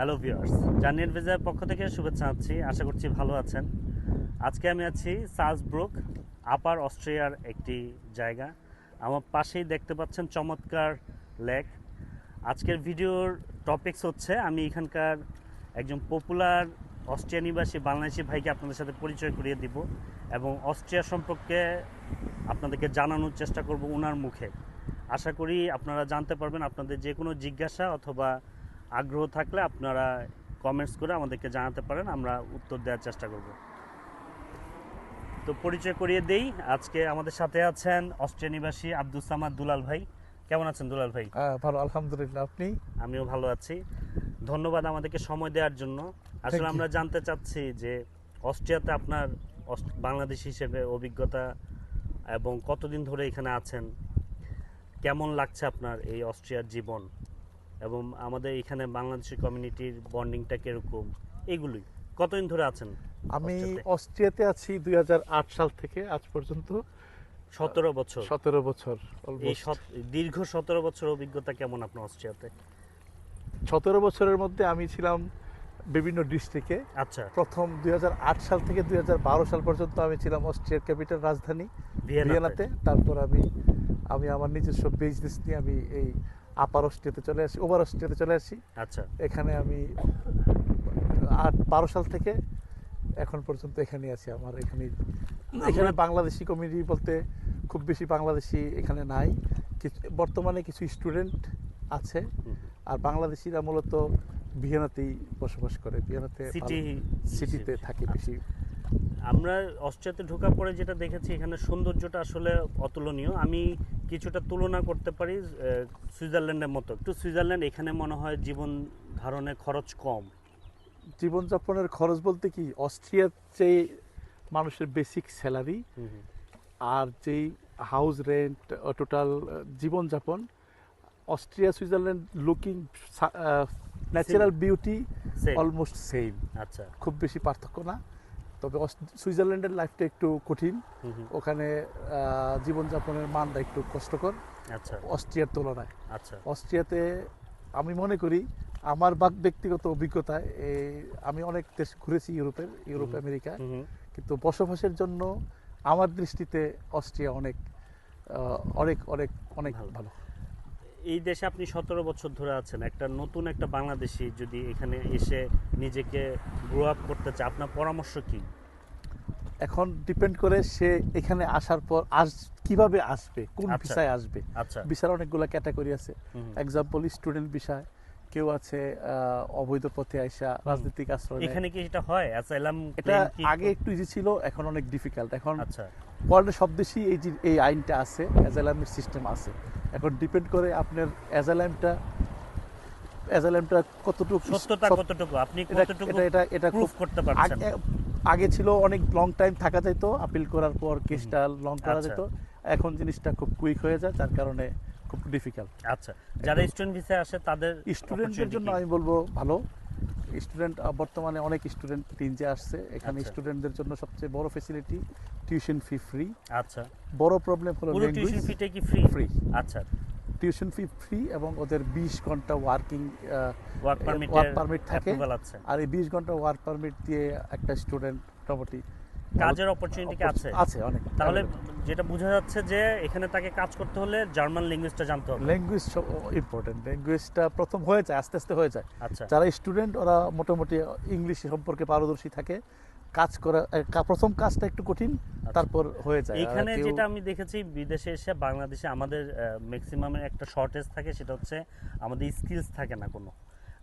Hello viewers জার্নিয়ার ভিজার পক্ষ থেকে শুভেচ্ছা জানাচ্ছি। আশা করছি ভালো আছেন। আজকে আমি আছি সালসব্রুক, আপার অস্ট্রিয়ার একটি জায়গা। আমার পাশেই দেখতে পাচ্ছেন চমৎকার লেক। আজকের ভিডিওর টপিকস হচ্ছে, আমি এখানকার একজন পপুলার অস্ট্রিয়া নিবাসী বাংলাদেশি ভাইকে আপনাদের সাথে পরিচয় করিয়ে দিব এবং অস্ট্রিয়া সম্পর্কে আপনাদেরকে জানানোর চেষ্টা করব ওনার মুখে। আশা করি আপনারা জানতে পারবেন, আপনাদের যে কোনো জিজ্ঞাসা অথবা আগ্রহ থাকলে আপনারা কমেন্টস করে আমাদেরকে জানাতে পারেন আমরা উত্তর দেওয়ার চেষ্টা করব। তো পরিচয় করিয়ে দেই আজকে আমাদের সাথে আছেন অস্ট্রিয়া নিবাসী আব্দুল সামাদ দুলাল ভাই। কেমন আছেন দুলাল ভাই? ভালো আলহামদুলিল্লাহ। আপনি? আমিও ভালো আছি। ধন্যবাদ আমাদেরকে সময় দেওয়ার জন্য। আসলে আমরা জানতে চাচ্ছি যে অস্ট্রিয়াতে আপনার বাংলাদেশ হিসেবে অভিজ্ঞতা এবং কতদিন ধরে এখানে আছেন কেমন লাগছে আপনার এই অস্ট্রিয়ার জীবন? এবং আমাদের এখানে বাংলাদেশি কমিউনিটির বন্ডিংটা কীরকম? এগুলোই। কতদিন ধরে আছেন আমি অস্ট্রিয়াতে? আছি দু হাজার আট সাল থেকে আজ পর্যন্ত। সতেরো বছর। সতেরো বছর এই দীর্ঘ সতেরো বছর অভিজ্ঞতা কেমন আপনার অস্ট্রিয়াতে? সতেরো বছরের মধ্যে আমি ছিলাম বিভিন্ন ডিস্ট্রিক্টে আচ্ছা। প্রথম দু হাজার আট সাল থেকে দুই হাজার বারো সাল পর্যন্ত আমি ছিলাম অস্ট্রিয়ার ক্যাপিটাল রাজধানী ভিয়েনাতে। তারপর আমি আমি আমার নিজস্ব বিজনেস নিয়ে আমি এই আপার অস্ট্রিয়াতে চলে আসি ওভার অস্ট্রিয়াতে চলে আসি। আচ্ছা। এখানে আমি আট বারো সাল থেকে এখন পর্যন্ত এখানে আছি আমার এখানে এখানে বাংলাদেশি কমিউনিটি বলতে খুব বেশি বাংলাদেশি এখানে নাই। কিছু বর্তমানে কিছু স্টুডেন্ট আছে। আর বাংলাদেশিরা মূলত ভিয়েনাতেই বসবাস করে ভিয়েনাতে সিটি সিটিতে থাকে বেশি। আমরা অস্ট্রিয়াতে ঢোকার পরে যেটা দেখেছি এখানে সৌন্দর্যটা আসলে অতুলনীয়। আমি কিছুটা তুলনা করতে পারি সুইজারল্যান্ডের মতো। একটু সুইজারল্যান্ড এখানে মনে হয় জীবন ধারণে খরচ কম। জীবনযাপনের খরচ বলতে কি? অস্ট্রিয়ার যে মানুষের বেসিক স্যালারি আর যেই হাউস রেন্ট টোটাল জীবনযাপন Austria Switzerland looking natural beauty almost same আচ্ছা। খুব বেশি পার্থক্য না। তবে সুইজারল্যান্ডের লাইফটা একটু কঠিন। ওখানে জীবনযাপনের মানটা একটু কষ্টকর। আচ্ছা। অস্ট্রিয়ার তুলনায়। আচ্ছা। অস্ট্রিয়াতে আমি মনে করি আমার বাক- ব্যক্তিগত অভিজ্ঞতায় এই আমি অনেক দেশ ঘুরেছি ইউরোপের ইউরোপ আমেরিকা। কিন্তু বসবাসের জন্য আমার দৃষ্টিতে অস্ট্রিয়া অনেক অনেক অনেক অনেক ভালো। এই দেশে আপনি সতেরো বছর ধরে আছেন একটা নতুন একটা বাংলাদেশি যদি এখানে এসে নিজেকে গ্রো আপ করতে চায় আপনার পরামর্শ কি এখন ডিপেন্ড করে সে এখানে আসার পর আস কীভাবে আসবে কোন আচ্ছা। ভিসায় আসবে আচ্ছা ভিসার অনেকগুলো ক্যাটাগরি আছে। এক্সাম্পল স্টুডেন্ট বিষয় কেউ আছে অবৈধ পথে আইসা রাজনৈতিক আশ্রয় এখানে কি এটা হয়? অ্যাসাইলাম এটা আগে একটু ইজি ছিল এখন অনেক ডিফিকাল্ট এখন আচ্ছা। ওয়ার্ল্ডে সব দেশেই এই যে এই আইনটা আছে অ্যাজালামের সিস্টেম আছে। এখন ডিপেন্ড করে আপনার অ্যাজালামটা অ্যাজালামটা কতটুকু সত্যতা কতটুকু? আপনি কতটুকু এটা এটা এটা প্রুফ করতে পারছেন? আগে আগে ছিল অনেক লং টাইম থাকা যেত আপিল করার পর কেসটা লং করা আচ্ছা। যেত এখন জিনিসটা খুব কুইক হয়ে যায় যার কারণে খুব ডিফিকাল্ট আচ্ছা যারা স্টুডেন্ট ভিসায় আসে তাদের স্টুডেন্টদের জন্য আমি বলব ভালো। স্টুডেন্ট বর্তমানে অনেক স্টুডেন্ট তিনজে আসছে। এখানে আচ্ছা। স্টুডেন্টদের জন্য সবচেয়ে বড় ফেসিলিটি টিউশন ফি ফ্রি আচ্ছা। বড় প্রবলেম হলো পুরো টিউশন ফিটা কি ফ্রি ফ্রি আচ্ছা। টিউশন ফি ফ্রি এবং ওদের বিশ ঘণ্টা ওয়ার্কিং ওয়ার্ক পারমিট থাকে। আর এই বিশ ঘণ্টা ওয়ার্ক পারমিট দিয়ে একটা স্টুডেন্ট মোটামুটি কাজের অপরচুনিটি কি আছে। আছে অনেক। তাহলে যেটা বোঝা যাচ্ছে যে এখানে তাকে কাজ করতে হলে জার্মান ল্যাঙ্গুয়েজটা জানতে হবে। ল্যাঙ্গুয়েজ ইম্পর্টেন্ট ল্যাঙ্গুয়েজটা প্রথম হয়ে যায় আস্তে আস্তে হয়ে যায়। আচ্ছা। যারা স্টুডেন্ট ওরা মোটামুটি ইংলিশ সম্পর্কে পারদর্শী থাকে। কাজ করা প্রথম কাজটা একটু কঠিন তারপর হয়ে যায়। এখানে যেটা আমি দেখেছি বিদেশে এসে বাংলাদেশে আমাদের ম্যাক্সিমামের একটা শর্টেজ থাকে সেটা হচ্ছে আমাদের স্কিলস থাকে না কোনো।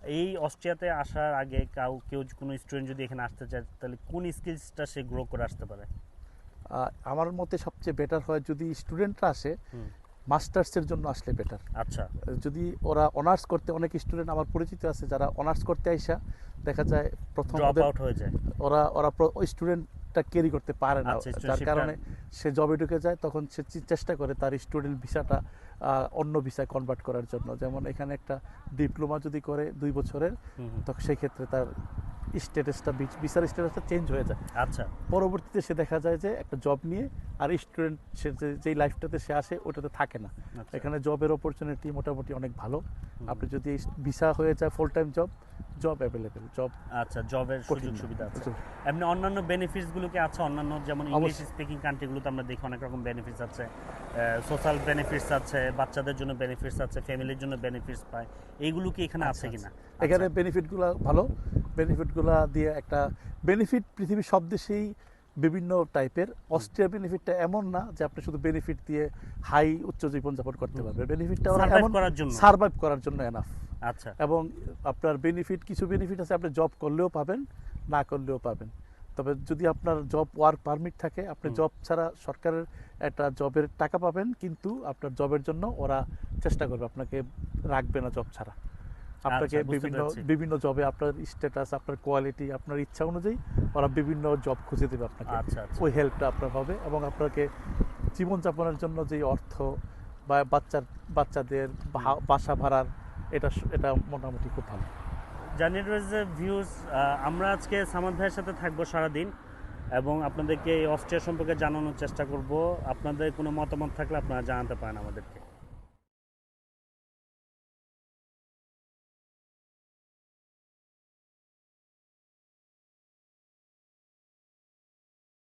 এই অস্ট্রিয়াতে আসার আগে কাউ কেউ কোনো স্টুডেন্ট যদি এখানে আসতে চায় তাহলে কোন স্কিলসটা সে গ্রো করে আসতে পারে? আমার মতে সবচেয়ে বেটার হয় যদি স্টুডেন্টরা আসে মাস্টার্সের জন্য আসলে বেটার আচ্ছা। যদি ওরা অনার্স করতে অনেক স্টুডেন্ট আমার পরিচিত আছে যারা অনার্স করতে আইসা দেখা যায় প্রথম আউট হয়ে যায়। ওরা ওরা প্র- স্টুডেন্টটা ক্যারি করতে পারে না। আচ্ছা, যার কারণে সে জবে ঢুকে যায় তখন সে চেষ্টা করে তার স্টুডেন্ট ভিসাটা অন্য ভিসায় কনভার্ট করার জন্য। যেমন এখানে একটা ডিপ্লোমা যদি করে দুই বছরের। তখন সেই ক্ষেত্রে তার স্ট্যাটাসটা ভিসার স্ট্যাটাসটা চেঞ্জ হয়ে যায়। আচ্ছা। পরবর্তীতে সে দেখা যায় যে একটা জব নিয়ে আর স্টুডেন্ট সে যে- যেই লাইফটাতে সে আসে ওটাতে থাকে না। আচ্ছা। এখানে জবের অপরচুনিটি মোটামুটি অনেক ভালো। আপনি যদি ভিসা হয়ে যায় full time job job available job আচ্ছা জবের সুযোগ সুবিধা আছে। এমনি অন্যান্য বেনিফিটসগুলো কি আছে? অন্যান্য যেমন ইংলিশ। স্পিকিং কান্ট্রিগুলোতে আমরা দেখি অনেক রকম বেনিফিটস আছে। সোশ্যাল বেনিফিটস আছে বাচ্চাদের জন্য বেনিফিটস আছে ফ্যামিলির জন্য বেনিফিটস পায়। এইগুলো কি এখানে আছে কিনা? এখানে আচ্ছা, বেনিফিটগুলো ভালো। বেনিফিটগুলো দিয়ে একটা বেনিফিট পৃথিবীর সব দেশেই বিভিন্ন টাইপের অস্ট্রিয়া বেনিফিটটা এমন না যে আপনি শুধু বেনিফিট দিয়ে হাই উচ্চ জীবনযাপন করতে পারবে বেনিফিটটা ওরা এমন করার জন্য। সার্ভাইভ করার জন্য এনাফ আচ্ছা। এবং আপনার বেনিফিট কিছু বেনিফিট আছে আপনি জব করলেও পাবেন না করলেও পাবেন। তবে যদি আপনার জব ওয়ার্ক পারমিট থাকে আপনি জব ছাড়া সরকারের একটা জবের টাকা পাবেন কিন্তু আপনার জবের জন্য ওরা চেষ্টা করবে আপনাকে রাখবে না জব ছাড়া। আপনাকে আচ্ছা, বিভিন্ন বিভিন্ন জবে আপনার স্ট্যাটাস আপনার কোয়ালিটি আপনার ইচ্ছা অনুযায়ী ওরা বিভিন্ন জব খুঁজে দেবে আপনাকে। আচ্ছা আচ্ছা। ওই হেল্পটা আপনার হবে এবং আপনাকে জীবনযাপনের জন্য যে অর্থ বা বাচ্চার বাচ্চাদের বাসা ভাড়ার এটা এটা মোটামুটি খুব ভালো। জার্নি ভিউজ আমরা আজকে সামাদ ভাইয়ের সাথে থাকব সারাদিন এবং আপনাদেরকে এই অস্ট্রিয়া সম্পর্কে জানানোর চেষ্টা করব। আপনাদের কোনো মতামত থাকলে আপনারা জানাতে পারেন আমাদেরকে।